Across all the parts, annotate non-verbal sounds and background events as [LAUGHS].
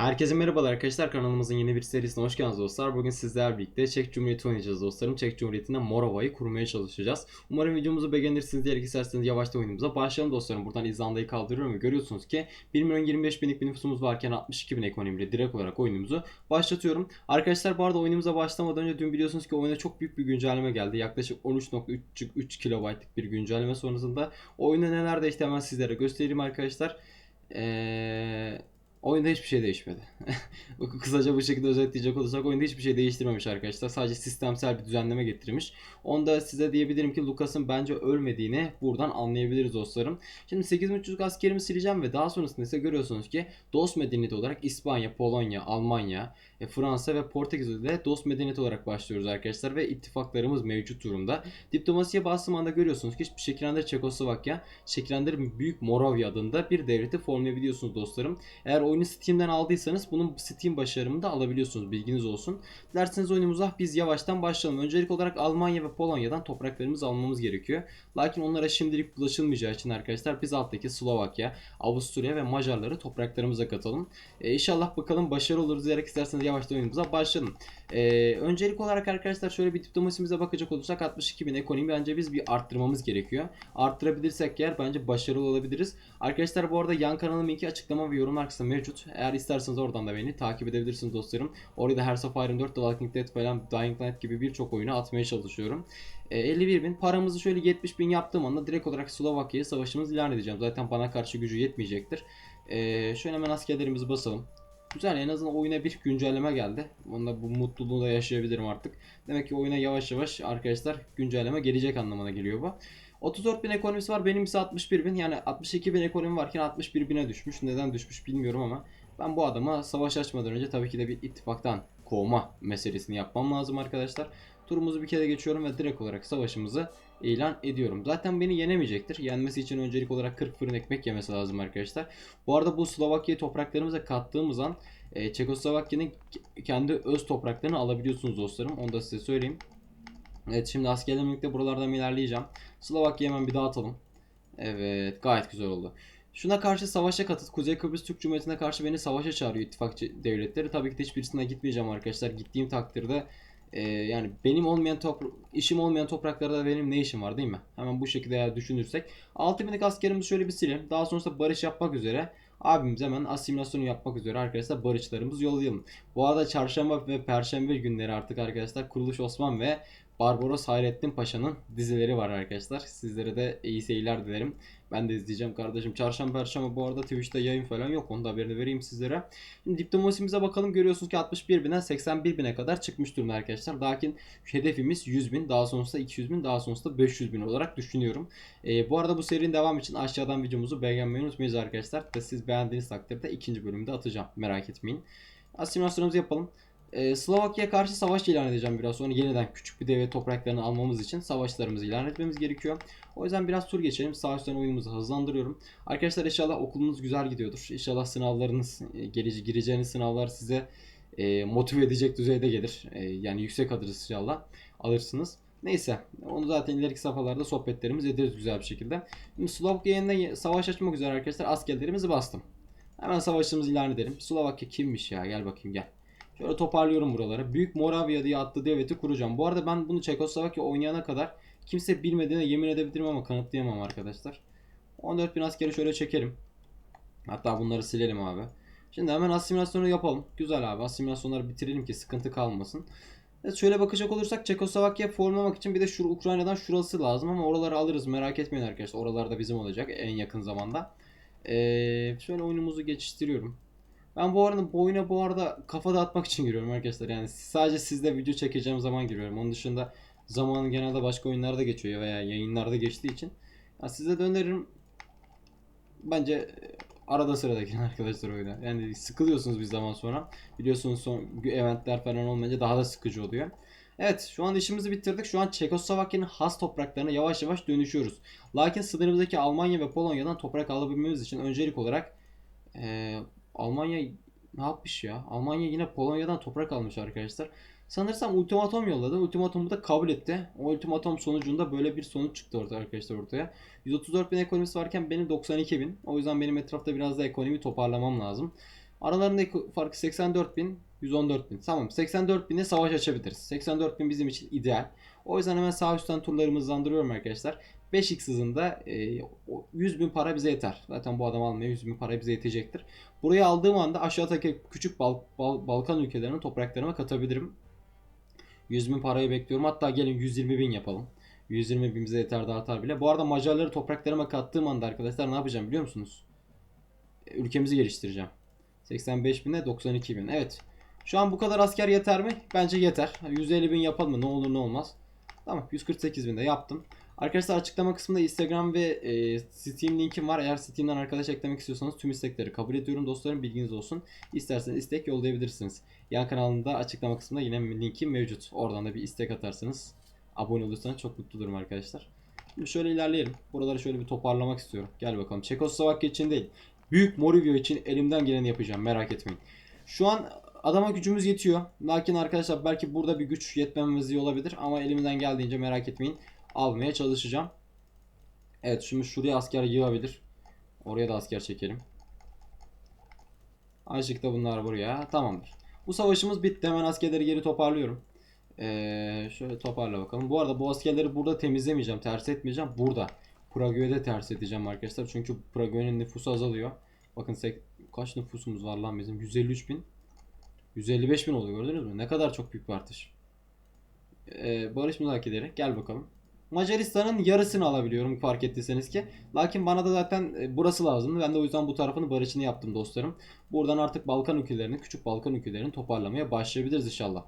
Herkese merhabalar arkadaşlar kanalımızın yeni bir serisine hoş geldiniz dostlar. Bugün sizlerle birlikte Çek Cumhuriyeti oynayacağız dostlarım. Çek Cumhuriyeti'nde Morova'yı kurmaya çalışacağız. Umarım videomuzu beğenirsiniz diye isterseniz yavaştan oyunumuza başlayalım dostlarım. Buradan İzlanda'yı kaldırıyorum ve görüyorsunuz ki 1 milyon 25 binlik bir nüfusumuz varken 62 bin ekonomiyle direkt olarak oyunumuzu başlatıyorum. Arkadaşlar bu arada oyunumuza başlamadan önce dün biliyorsunuz ki oyuna çok büyük bir güncelleme geldi. Yaklaşık 13.3 kilobaytlık bir güncelleme sonrasında oyunda neler değişti hemen sizlere göstereyim arkadaşlar. Eee Oyunda hiçbir şey değişmedi. [LAUGHS] Kısaca bu şekilde özetleyecek olursak oyunda hiçbir şey değiştirmemiş arkadaşlar. Sadece sistemsel bir düzenleme getirmiş. Onda size diyebilirim ki Lucas'ın bence ölmediğini buradan anlayabiliriz dostlarım. Şimdi 8300 askerimi sileceğim ve daha sonrasında ise görüyorsunuz ki dost medeniyeti olarak İspanya, Polonya, Almanya, e, Fransa ve Portekiz ile dost medeniyeti olarak başlıyoruz arkadaşlar ve ittifaklarımız mevcut durumda. Diplomasiye bastığım anda görüyorsunuz ki şekillendir Çekoslovakya, şekillendir Büyük Moravya adında bir devleti formlayabiliyorsunuz dostlarım. Eğer oyunu Steam'den aldıysanız bunun Steam başarımını da alabiliyorsunuz. Bilginiz olsun. Dilerseniz oyunumuza biz yavaştan başlayalım. Öncelik olarak Almanya ve Polonya'dan topraklarımızı almamız gerekiyor. Lakin onlara şimdilik bulaşılmayacağı için arkadaşlar biz alttaki Slovakya, Avusturya ve Macarları topraklarımıza katalım. E, inşallah bakalım başarılı oluruz diyerek isterseniz yavaştan oyunumuza başlayalım. E, öncelik olarak arkadaşlar şöyle bir diplomasimize bakacak olursak 62 bin ekonomi bence biz bir arttırmamız gerekiyor. Arttırabilirsek eğer bence başarılı olabiliriz. Arkadaşlar bu arada yan kanalım linki açıklama ve yorumlar kısmında mevcut. Eğer isterseniz oradan da beni takip edebilirsiniz dostlarım. Orada Hearts of Iron 4, The Walking Dead falan Dying Light gibi birçok oyunu atmaya çalışıyorum. E, 51 bin. Paramızı şöyle 70 bin yaptığım anda direkt olarak Slovakya'ya savaşımızı ilan edeceğim. Zaten bana karşı gücü yetmeyecektir. E, şöyle hemen askerlerimizi basalım. Güzel en azından oyuna bir güncelleme geldi. Onda bu mutluluğu da yaşayabilirim artık. Demek ki oyuna yavaş yavaş arkadaşlar güncelleme gelecek anlamına geliyor bu. 34 bin ekonomisi var. Benim ise 61 bin. Yani 62 bin ekonomi varken 61 bine düşmüş. Neden düşmüş bilmiyorum ama ben bu adama savaş açmadan önce tabii ki de bir ittifaktan kovma meselesini yapmam lazım arkadaşlar. Turumuzu bir kere geçiyorum ve direkt olarak savaşımızı ilan ediyorum. Zaten beni yenemeyecektir. Yenmesi için öncelik olarak 40 fırın ekmek yemesi lazım arkadaşlar. Bu arada bu Slovakya topraklarımıza kattığımız an e, Çekoslovakya'nın kendi öz topraklarını alabiliyorsunuz dostlarım. Onu da size söyleyeyim. Evet şimdi askerlerimle birlikte buralardan ilerleyeceğim. Slovakya'yı hemen bir dağıtalım. Evet gayet güzel oldu. Şuna karşı savaşa katıl. Kuzey Kıbrıs Türk Cumhuriyeti'ne karşı beni savaşa çağırıyor ittifakçı devletleri. Tabii ki de hiçbirisine gitmeyeceğim arkadaşlar. Gittiğim takdirde e, yani benim olmayan işim olmayan topraklarda benim ne işim var değil mi? Hemen bu şekilde düşünürsek. 6000'lik askerimizi şöyle bir silelim. Daha sonrasında barış yapmak üzere abimiz hemen asimilasyonu yapmak üzere arkadaşlar barışlarımızı yollayalım. Bu arada çarşamba ve perşembe günleri artık arkadaşlar Kuruluş Osman ve Barbaros Hayrettin Paşa'nın dizileri var arkadaşlar. Sizlere de iyi seyirler dilerim. Ben de izleyeceğim kardeşim. Çarşamba perşembe bu arada Twitch'te yayın falan yok. Onu da haberini vereyim sizlere. Şimdi diplomasimize bakalım. Görüyorsunuz ki 61 binden 81 bine kadar çıkmış durumda arkadaşlar. Lakin hedefimiz 100 bin. Daha sonrasında 200 bin. Daha sonrasında 500 bin olarak düşünüyorum. Ee, bu arada bu serinin devam için aşağıdan videomuzu beğenmeyi unutmayın arkadaşlar. Ve siz beğendiğiniz takdirde ikinci bölümde atacağım. Merak etmeyin. Asimilasyonumuzu yapalım. Ee, Slovakya'ya karşı savaş ilan edeceğim biraz sonra. Yeniden küçük bir devlet topraklarını almamız için savaşlarımızı ilan etmemiz gerekiyor. O yüzden biraz tur geçelim. Sağ üstten oyunumuzu hızlandırıyorum. Arkadaşlar inşallah okulunuz güzel gidiyordur. İnşallah sınavlarınız, e, gerici gireceğiniz sınavlar size e, motive edecek düzeyde gelir. E, yani yüksek alırız inşallah. Alırsınız. Neyse onu zaten ileriki safhalarda sohbetlerimiz ederiz güzel bir şekilde. Şimdi Slovakya'ya savaş açmak üzere arkadaşlar askerlerimizi bastım. Hemen savaşımızı ilan edelim. Slovakya kimmiş ya gel bakayım gel. Şöyle toparlıyorum buraları. Büyük Moravya diye adlı devleti kuracağım. Bu arada ben bunu Çekoslovakya oynayana kadar kimse bilmediğine yemin edebilirim ama kanıtlayamam arkadaşlar. 14 bin askeri şöyle çekelim. Hatta bunları silelim abi. Şimdi hemen asimilasyonu yapalım. Güzel abi asimilasyonları bitirelim ki sıkıntı kalmasın. Evet şöyle bakacak olursak Çekoslovakya formlamak için bir de şu Ukrayna'dan şurası lazım ama oraları alırız merak etmeyin arkadaşlar. Oralar da bizim olacak en yakın zamanda. Ee, şöyle oyunumuzu geçiştiriyorum. Ben bu arada bu oyuna bu arada kafa dağıtmak için giriyorum arkadaşlar. Yani sadece sizle video çekeceğim zaman giriyorum. Onun dışında zamanı genelde başka oyunlarda geçiyor veya yayınlarda geçtiği için. Ya size de öneririm. Bence e, arada sırada girin [LAUGHS] arkadaşlar oyuna. Yani sıkılıyorsunuz bir zaman sonra. Biliyorsunuz son eventler falan olmayınca daha da sıkıcı oluyor. Evet şu an işimizi bitirdik. Şu an Çekoslovakya'nın has topraklarına yavaş yavaş dönüşüyoruz. Lakin sınırımızdaki Almanya ve Polonya'dan toprak alabilmemiz için öncelik olarak e, Almanya ne yapmış ya? Almanya yine Polonya'dan toprak almış arkadaşlar. Sanırsam ultimatom yolladı. Ultimatomu da kabul etti. O ultimatom sonucunda böyle bir sonuç çıktı ortaya arkadaşlar ortaya. 134 bin ekonomisi varken benim 92 bin. O yüzden benim etrafta biraz da ekonomi toparlamam lazım. Aralarındaki farkı 84 bin, 114 bin. Tamam 84 bine savaş açabiliriz. 84 bin bizim için ideal. O yüzden hemen sağ üstten turlarımı hızlandırıyorum arkadaşlar. 5x hızında e, o 100 bin para bize yeter. Zaten bu adam almaya 100 bin para bize yetecektir. Burayı aldığım anda aşağıdaki küçük Bal- Bal- Balkan ülkelerinin topraklarıma katabilirim. 100 bin parayı bekliyorum. Hatta gelin 120 bin yapalım. 120 bin bize yeter de artar bile. Bu arada Macarları topraklarıma kattığım anda arkadaşlar ne yapacağım biliyor musunuz? E, Ülkemizi geliştireceğim. 85 bine 92 bin. Evet. Şu an bu kadar asker yeter mi? Bence yeter. 150 bin yapalım mı? Ne olur ne olmaz. Tamam 148 bin de yaptım. Arkadaşlar açıklama kısmında Instagram ve e, Steam linkim var. Eğer Steam'den arkadaş eklemek istiyorsanız tüm istekleri kabul ediyorum dostlarım. Bilginiz olsun. İsterseniz istek yollayabilirsiniz. Yan kanalında açıklama kısmında yine linkim mevcut. Oradan da bir istek atarsanız abone olursanız çok mutlu olurum arkadaşlar. Şimdi şöyle ilerleyelim. Buraları şöyle bir toparlamak istiyorum. Gel bakalım. Çekoslovakya için değil. Büyük Morivio için elimden geleni yapacağım. Merak etmeyin. Şu an adama gücümüz yetiyor. Lakin arkadaşlar belki burada bir güç yetmememiz iyi olabilir. Ama elimden geldiğince merak etmeyin. Almaya çalışacağım. Evet şimdi şuraya asker yığabilir. Oraya da asker çekelim. Azıcık da bunlar buraya. Tamamdır. Bu savaşımız bitti. Hemen askerleri geri toparlıyorum. Ee, şöyle toparla bakalım. Bu arada bu askerleri burada temizlemeyeceğim. Ters etmeyeceğim. Burada. Prague'de ters edeceğim arkadaşlar. Çünkü Prague'nin nüfusu azalıyor. Bakın kaç nüfusumuz var lan bizim? 153 bin. 155 bin oldu gördünüz mü? Ne kadar çok büyük bir artış. Ee, barış müzakereleri. Gel bakalım. Macaristan'ın yarısını alabiliyorum fark ettiyseniz ki. Lakin bana da zaten e, burası lazımdı. Ben de o yüzden bu tarafını barışını yaptım dostlarım. Buradan artık Balkan ülkelerini, küçük Balkan ülkelerini toparlamaya başlayabiliriz inşallah.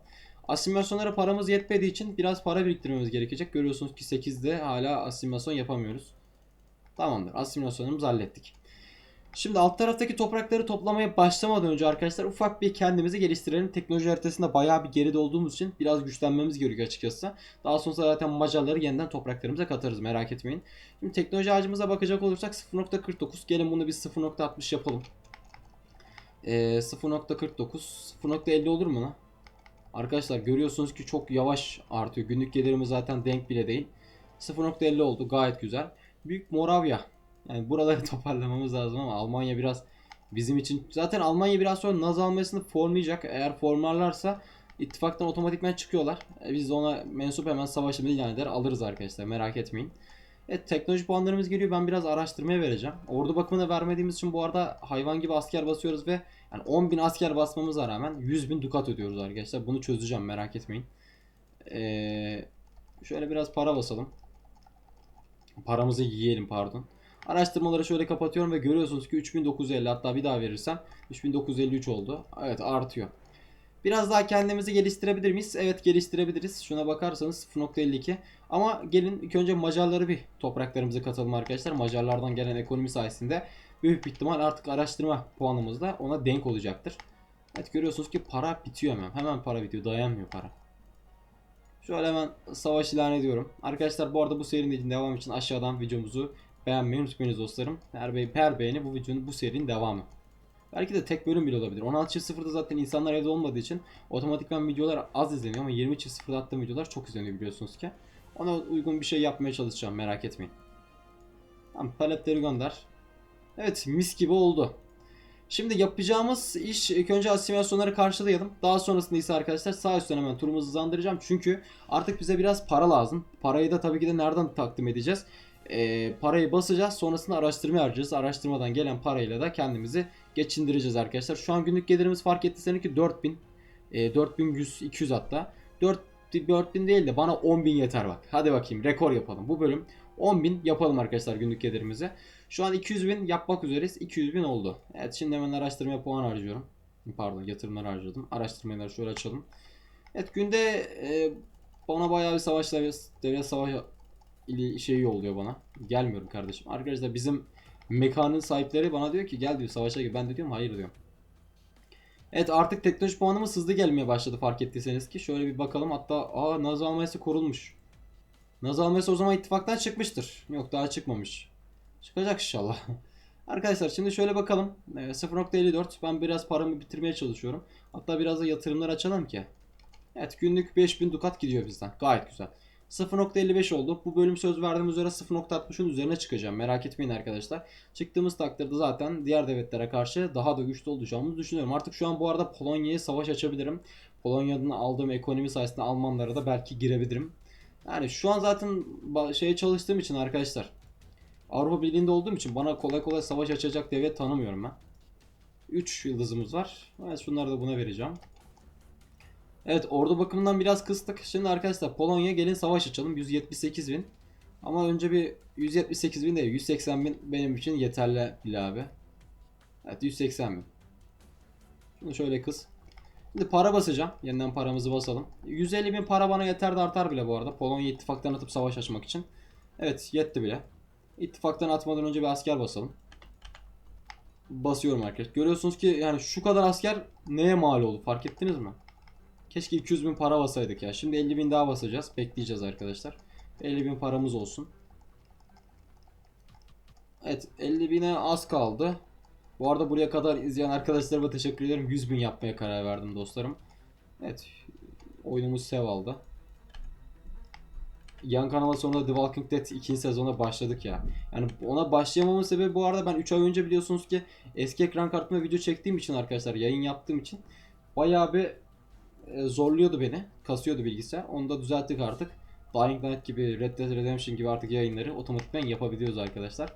Asimilasyonlara paramız yetmediği için biraz para biriktirmemiz gerekecek. Görüyorsunuz ki 8'de hala asimilasyon yapamıyoruz. Tamamdır. Asimilasyonumuzu hallettik. Şimdi alt taraftaki toprakları toplamaya başlamadan önce arkadaşlar ufak bir kendimizi geliştirelim. Teknoloji haritasında bayağı bir geride olduğumuz için biraz güçlenmemiz gerekiyor açıkçası. Daha sonra zaten Macarları yeniden topraklarımıza katarız merak etmeyin. Şimdi teknoloji ağacımıza bakacak olursak 0.49 gelin bunu bir 0.60 yapalım. Ee, 0.49 0.50 olur mu lan? Arkadaşlar görüyorsunuz ki çok yavaş artıyor. Günlük gelirimiz zaten denk bile değil. 0.50 oldu gayet güzel. Büyük Moravya. Yani buraları [LAUGHS] toparlamamız lazım ama Almanya biraz bizim için zaten Almanya biraz sonra Naz almasını formlayacak. Eğer formlarlarsa ittifaktan otomatikman çıkıyorlar. E, Biz de ona mensup hemen savaşımızı ilan eder alırız arkadaşlar merak etmeyin. Evet teknoloji puanlarımız geliyor. Ben biraz araştırmaya vereceğim. Ordu bakımına vermediğimiz için bu arada hayvan gibi asker basıyoruz ve yani 10.000 asker basmamıza rağmen 100.000 dukat ödüyoruz arkadaşlar. Bunu çözeceğim merak etmeyin. Ee, şöyle biraz para basalım. Paramızı yiyelim pardon. Araştırmaları şöyle kapatıyorum ve görüyorsunuz ki 3950 hatta bir daha verirsem 3953 oldu. Evet artıyor. Biraz daha kendimizi geliştirebilir miyiz? Evet geliştirebiliriz. Şuna bakarsanız 0.52. Ama gelin ilk önce Macarları bir topraklarımıza katalım arkadaşlar. Macarlardan gelen ekonomi sayesinde büyük bir ihtimal artık araştırma puanımız da ona denk olacaktır. Evet görüyorsunuz ki para bitiyor hemen. Hemen para bitiyor. Dayanmıyor para. Şöyle hemen savaş ilan ediyorum. Arkadaşlar bu arada bu serinin devam için aşağıdan videomuzu beğenmeyi unutmayınız dostlarım. Her, be her beğeni bu videonun bu serinin devamı. Belki de tek bölüm bile olabilir. 16.0'da zaten insanlar evde olmadığı için otomatikman videolar az izleniyor ama 20.0'da attığım videolar çok izleniyor biliyorsunuz ki. Ona uygun bir şey yapmaya çalışacağım merak etmeyin. Tamam talepleri gönder. Evet mis gibi oldu. Şimdi yapacağımız iş ilk önce asimilasyonları karşılayalım. Daha sonrasında ise arkadaşlar sağ üstten hemen turumuzu hızlandıracağım. Çünkü artık bize biraz para lazım. Parayı da tabii ki de nereden takdim edeceğiz? Ee, parayı basacağız sonrasında araştırma harcayacağız. Araştırmadan gelen parayla da kendimizi geçindireceğiz arkadaşlar. Şu an günlük gelirimiz fark ettiyseniz ki 4000. E, 4100 200 hatta. 4 4000 değil de bana 10.000 yeter bak. Hadi bakayım rekor yapalım. Bu bölüm 10.000 yapalım arkadaşlar günlük gelirimizi. Şu an 200.000 yapmak üzereyiz. 200.000 oldu. Evet şimdi hemen araştırmaya puan harcıyorum. Pardon yatırımlar harcadım. Araştırmaları şöyle açalım. Evet günde e, bana bayağı bir savaş devlet, devlet şeyi oluyor bana. Gelmiyorum kardeşim. Arkadaşlar bizim mekanın sahipleri bana diyor ki gel diyor savaşa gir. Ben de diyorum hayır diyorum. Evet artık teknoloji puanımız hızlı gelmeye başladı fark ettiyseniz ki. Şöyle bir bakalım hatta aa Naz Almanya'sı korulmuş. Naz Almanya'sı o zaman ittifaktan çıkmıştır. Yok daha çıkmamış. Çıkacak inşallah. [LAUGHS] Arkadaşlar şimdi şöyle bakalım. Ee, 0.54 ben biraz paramı bitirmeye çalışıyorum. Hatta biraz da yatırımlar açalım ki. Evet günlük 5000 dukat gidiyor bizden. Gayet güzel. 0.55 oldu. Bu bölüm söz verdiğim üzere 0.60'ın üzerine çıkacağım. Merak etmeyin arkadaşlar. Çıktığımız takdirde zaten diğer devletlere karşı daha da güçlü olacağımızı düşünüyorum. Artık şu an bu arada Polonya'ya savaş açabilirim. Polonya'dan aldığım ekonomi sayesinde Almanlara da belki girebilirim. Yani şu an zaten şeye çalıştığım için arkadaşlar. Avrupa Birliği'nde olduğum için bana kolay kolay savaş açacak devlet tanımıyorum ben. 3 yıldızımız var. Evet şunları da buna vereceğim. Evet ordu bakımından biraz kıstık. Şimdi arkadaşlar Polonya gelin savaş açalım. 178 bin. Ama önce bir 178 bin değil 180 bin benim için yeterli bile abi. Evet 180 bin. Şunu şöyle kız. Şimdi para basacağım. Yeniden paramızı basalım. 150 bin para bana yeter de artar bile bu arada. Polonya ittifaktan atıp savaş açmak için. Evet yetti bile. İttifaktan atmadan önce bir asker basalım. Basıyorum arkadaşlar. Görüyorsunuz ki yani şu kadar asker neye mal oldu fark ettiniz mi? Keşke 200 bin para basaydık ya. Şimdi 50 bin daha basacağız. Bekleyeceğiz arkadaşlar. 50 bin paramız olsun. Evet 50 bine az kaldı. Bu arada buraya kadar izleyen arkadaşlarıma teşekkür ederim. 100 bin yapmaya karar verdim dostlarım. Evet. Oyunumuz sev aldı. Yan kanala sonra The Walking Dead 2. sezona başladık ya. Yani ona başlayamamın sebebi bu arada ben 3 ay önce biliyorsunuz ki eski ekran kartıma video çektiğim için arkadaşlar yayın yaptığım için bayağı bir e, zorluyordu beni. Kasıyordu bilgisayar. Onu da düzelttik artık. Dying Light gibi, Red Dead Redemption gibi artık yayınları otomatikman yapabiliyoruz arkadaşlar.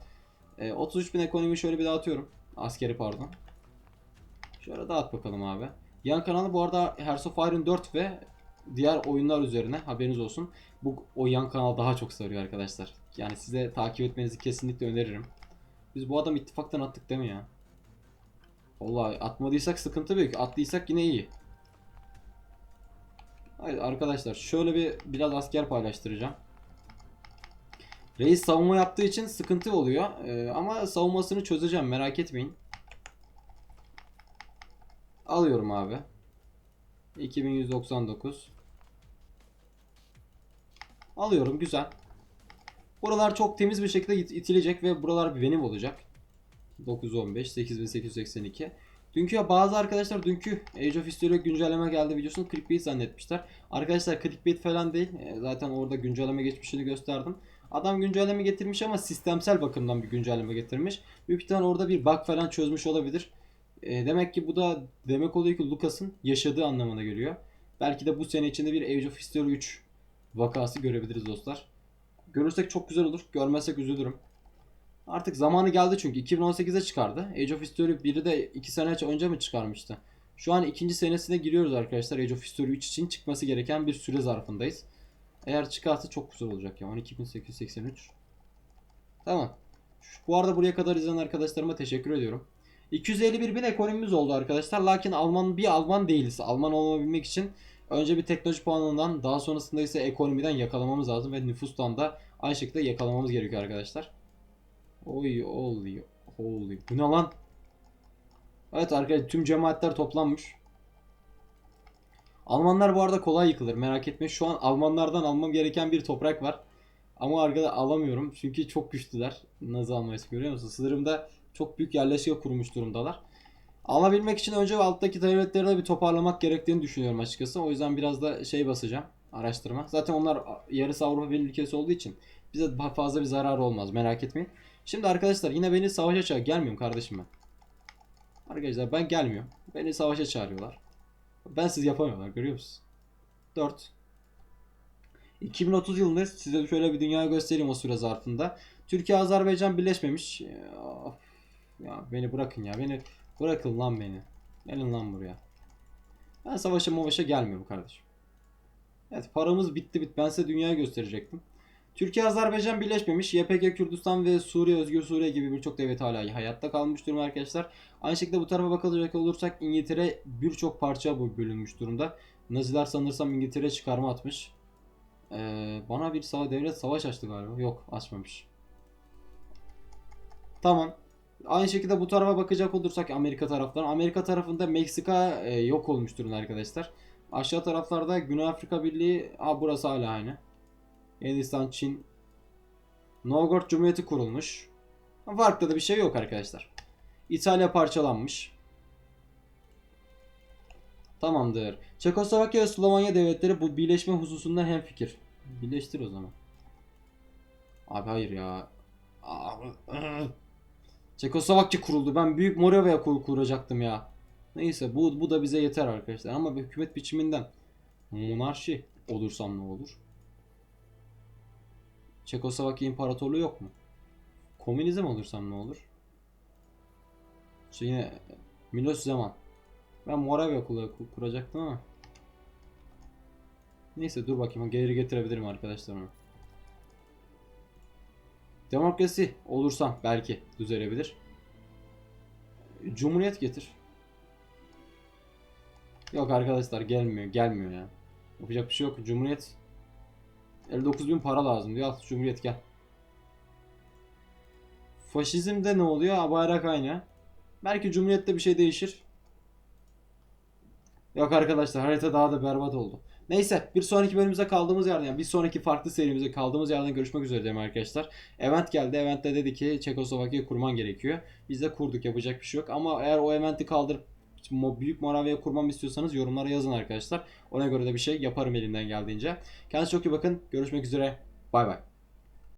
E, 33 bin ekonomi şöyle bir dağıtıyorum. Askeri pardon. Şöyle dağıt bakalım abi. Yan kanalı bu arada Hearts of Iron 4 ve diğer oyunlar üzerine haberiniz olsun. Bu o yan kanal daha çok sarıyor arkadaşlar. Yani size takip etmenizi kesinlikle öneririm. Biz bu adam ittifaktan attık değil mi ya? Vallahi atmadıysak sıkıntı büyük. Attıysak yine iyi. Hayır arkadaşlar şöyle bir biraz asker paylaştıracağım. Reis savunma yaptığı için sıkıntı oluyor. Ee, ama savunmasını çözeceğim merak etmeyin. Alıyorum abi. 2199. Alıyorum güzel. Buralar çok temiz bir şekilde it- itilecek ve buralar benim olacak. 915 8882. Dünkü ya bazı arkadaşlar dünkü Age of History'e güncelleme geldi videosunu clickbait zannetmişler. Arkadaşlar clickbait falan değil. E, Zaten orada güncelleme geçmişini gösterdim. Adam güncelleme getirmiş ama sistemsel bakımdan bir güncelleme getirmiş. Büyük ihtimal orada bir bug falan çözmüş olabilir. E, demek ki bu da demek oluyor ki Lucas'ın yaşadığı anlamına geliyor. Belki de bu sene içinde bir Age of History 3 vakası görebiliriz dostlar. Görürsek çok güzel olur. Görmezsek üzülürüm. Artık zamanı geldi çünkü 2018'e çıkardı. Age of History 1'i de 2 sene önce mi çıkarmıştı? Şu an ikinci senesine giriyoruz arkadaşlar. Age of History 3 için çıkması gereken bir süre zarfındayız. Eğer çıkarsa çok güzel olacak ya. 12883. Tamam. Bu arada buraya kadar izleyen arkadaşlarıma teşekkür ediyorum. 251 bin ekonomimiz oldu arkadaşlar. Lakin Alman bir Alman değiliz. Alman olabilmek için önce bir teknoloji puanından daha sonrasında ise ekonomiden yakalamamız lazım ve nüfustan da aynı şekilde yakalamamız gerekiyor arkadaşlar. Oy holy holy. Bu ne lan? Evet arkadaşlar tüm cemaatler toplanmış. Almanlar bu arada kolay yıkılır merak etmeyin. Şu an Almanlardan almam gereken bir toprak var. Ama arkada alamıyorum çünkü çok güçlüler. Nasıl almayız görüyor musun? Sınırımda çok büyük yerleşke kurmuş durumdalar. Alabilmek için önce alttaki devletleri de bir toparlamak gerektiğini düşünüyorum açıkçası. O yüzden biraz da şey basacağım. Araştırma. Zaten onlar yarısı Avrupa Birliği ülkesi olduğu için bize fazla bir zarar olmaz merak etmeyin. Şimdi arkadaşlar yine beni savaşa çağır. Gelmiyorum kardeşim ben. Arkadaşlar ben gelmiyorum. Beni savaşa çağırıyorlar. Ben siz yapamıyorlar görüyor musunuz? 4. 2030 yılında size şöyle bir dünya göstereyim o süre zarfında. Türkiye Azerbaycan birleşmemiş. Of. ya beni bırakın ya. Beni bırakın lan beni. Gelin lan buraya. Ben savaşa mavaşa gelmiyorum kardeşim. Evet paramız bitti bit. Ben size dünyayı gösterecektim. Türkiye Azerbaycan birleşmemiş. YPG Kürdistan ve Suriye Özgür Suriye gibi birçok devlet hala hayatta kalmış durumda arkadaşlar. Aynı şekilde bu tarafa bakılacak olursak İngiltere birçok parça bu bölünmüş durumda. Naziler sanırsam İngiltere çıkarma atmış. Ee, bana bir sağ devlet savaş açtı galiba. Yok açmamış. Tamam. Aynı şekilde bu tarafa bakacak olursak Amerika taraftan. Amerika tarafında Meksika e, yok olmuş durumda arkadaşlar. Aşağı taraflarda Güney Afrika Birliği, ha burası hala aynı. Hindistan, Çin, Novgorod Cumhuriyeti kurulmuş. Farklı da bir şey yok arkadaşlar. İtalya parçalanmış. Tamamdır. Çekoslovakya ve Slovenya devletleri bu birleşme hususunda hemfikir. Birleştir o zaman. Abi hayır ya. Çekoslovakya kuruldu. Ben Büyük Moravya kur kuracaktım ya. Neyse bu bu da bize yeter arkadaşlar. Ama hükümet biçiminden monarşi olursam ne olur? Çekoslovakya İmparatorluğu yok mu? Komünizm olursam ne olur? İşte yine Miloš Zeman. Ben Moravya ku- kuracaktım ama. Neyse dur bakayım geri getirebilirim arkadaşlar onu. Demokrasi olursam belki düzelebilir. Cumhuriyet getir. Yok arkadaşlar gelmiyor gelmiyor ya. Yapacak bir şey yok. Cumhuriyet 59 bin para lazım diyor. Al Cumhuriyet gel. Faşizmde ne oluyor? Bayrak aynı. Belki Cumhuriyet'te bir şey değişir. Yok arkadaşlar harita daha da berbat oldu. Neyse bir sonraki bölümümüze kaldığımız yerden yani bir sonraki farklı serimize kaldığımız yerden görüşmek üzere diyelim arkadaşlar. Event geldi. Event'te dedi ki Çekoslovakya kurman gerekiyor. Biz de kurduk yapacak bir şey yok. Ama eğer o eventi kaldırıp Büyük Moravya'ya kurmamı istiyorsanız yorumlara yazın arkadaşlar. Ona göre de bir şey yaparım elimden geldiğince. Kendinize çok iyi bakın. Görüşmek üzere. Bay bay.